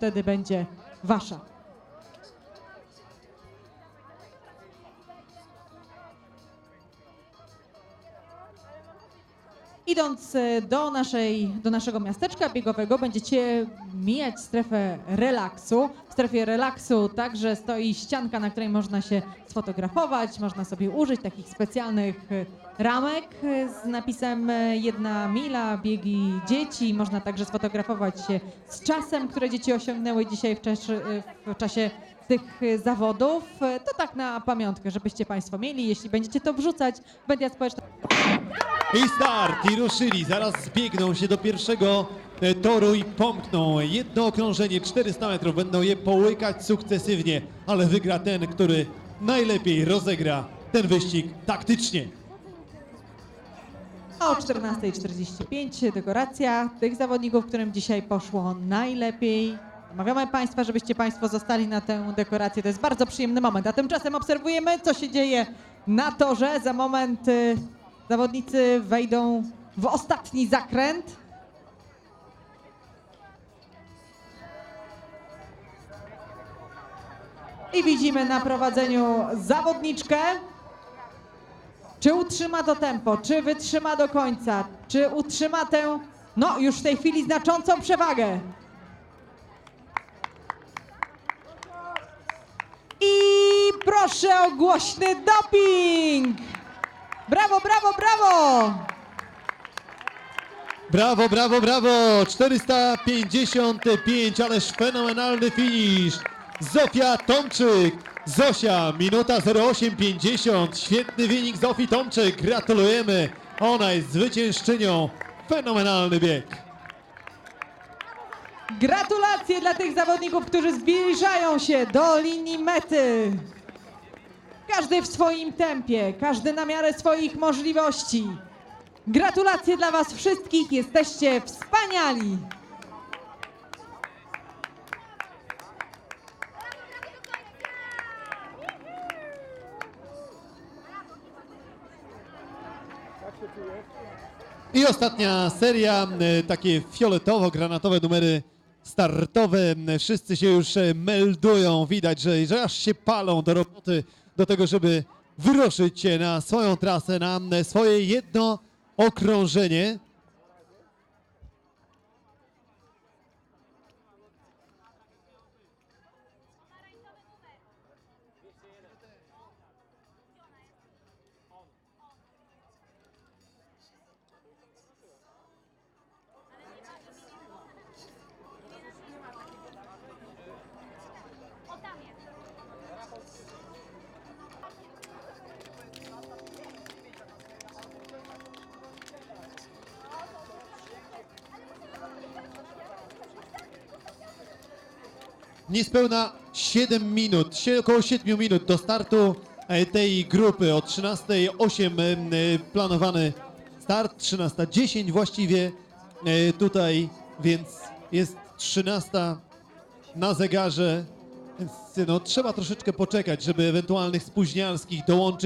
wtedy będzie wasza. Idąc e, do, naszej, do naszego miasteczka biegowego, będziecie mijać strefę relaksu. W strefie relaksu także stoi ścianka, na której można się sfotografować, można sobie użyć takich specjalnych e, ramek e, z napisem jedna mila, biegi dzieci. Można także sfotografować się z czasem, które dzieci osiągnęły dzisiaj w czasie, w czasie tych zawodów. To tak na pamiątkę, żebyście Państwo mieli, jeśli będziecie to wrzucać w media społeczne. I start, i ruszyli. Zaraz zbiegną się do pierwszego e, toru i pomkną. Jedno okrążenie, 400 metrów. Będą je połykać sukcesywnie, ale wygra ten, który najlepiej rozegra ten wyścig taktycznie. A o 14.45 dekoracja tych zawodników, którym dzisiaj poszło najlepiej. Namawiamy Państwa, żebyście Państwo zostali na tę dekorację. To jest bardzo przyjemny moment. A tymczasem obserwujemy, co się dzieje na torze. Za moment y, zawodnicy wejdą w ostatni zakręt. I widzimy na prowadzeniu zawodniczkę. Czy utrzyma to tempo? Czy wytrzyma do końca? Czy utrzyma tę, no już w tej chwili znaczącą przewagę? I proszę o głośny doping! Brawo, brawo, brawo! Brawo, brawo, brawo! 455, ależ fenomenalny finisz. Zofia Tomczyk. Zosia, minuta 0850. Świetny wynik Zofii Tomczyk. Gratulujemy. Ona jest zwyciężczynią. Fenomenalny bieg. Gratulacje dla tych zawodników, którzy zbliżają się do linii mety. Każdy w swoim tempie, każdy na miarę swoich możliwości. Gratulacje dla Was wszystkich, jesteście wspaniali. I ostatnia seria, takie fioletowo-granatowe numery startowe. Wszyscy się już e, meldują, widać, że, że aż się palą do roboty, do tego, żeby wyruszyć na swoją trasę, na swoje jedno okrążenie. Niespełna 7 minut, około 7 minut do startu e, tej grupy. O 13.08 e, planowany start, 13.10 właściwie e, tutaj, więc jest 13 na zegarze. Więc no, trzeba troszeczkę poczekać, żeby ewentualnych spóźnialskich dołączyć.